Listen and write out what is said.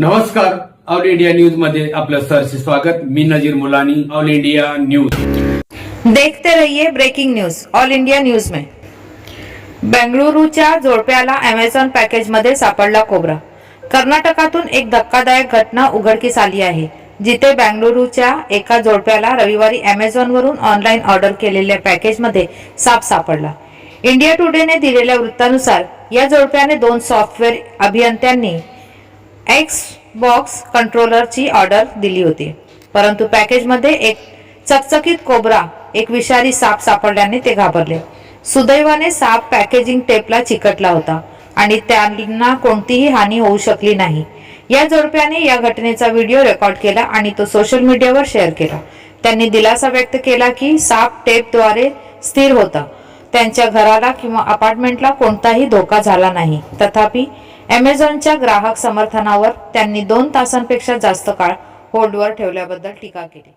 नमस्कार. All India न्यूजमध्ये आपलं सरसे स्वागत. मी Nazir Mulani All India News. देखते रहिए breaking news. All India News में. बेंगळुरूच्या जोडप्याला अमेझॉन पॅकेजमध्ये सापडला कोबरा. कर्नाटकातून एक धक्कादायक घटना उघडकीस आली आहे जिथे बेंगळुरूच्या एका जोडप्याला रविवारी अमेझॉन वरून ऑनलाईन ऑर्डर केलेल्या पॅकेजमध्ये साप सापडला. इंडिया टुडेने दिलेल्या वृत्तानुसार या जोडप्याने दोन सॉफ्टवेअर अभियंत्यांनी एक्स बॉक्स कंट्रोलरची ऑर्डर दिली होती. परंतु पॅकेजमध्ये एक चकचकीत कोबरा एक विषारी साप सापडल्याने ते घाबरले. सुदैवाने साप पॅकेजिंग टेपला चिकटला होता आणि त्यांना कोणतीही हानी होऊ शकली नाही. या जोडप्याने या घटनेचा व्हिडिओ रेकॉर्ड केला आणि तो सोशल मीडियावर शेअर केला. त्यांनी दिलासा व्यक्त केला की साप टेपद्वारे स्थिर होता. त्यांच्या घराला किंवा अपार्टमेंटला कोणताही धोका झाला नाही. तथापि अमेझॉनच्या ग्राहक समर्थनावर त्यांनी दोन तासांपेक्षा जास्त काळ होल्डवर ठेवल्याबद्दल टीका केली.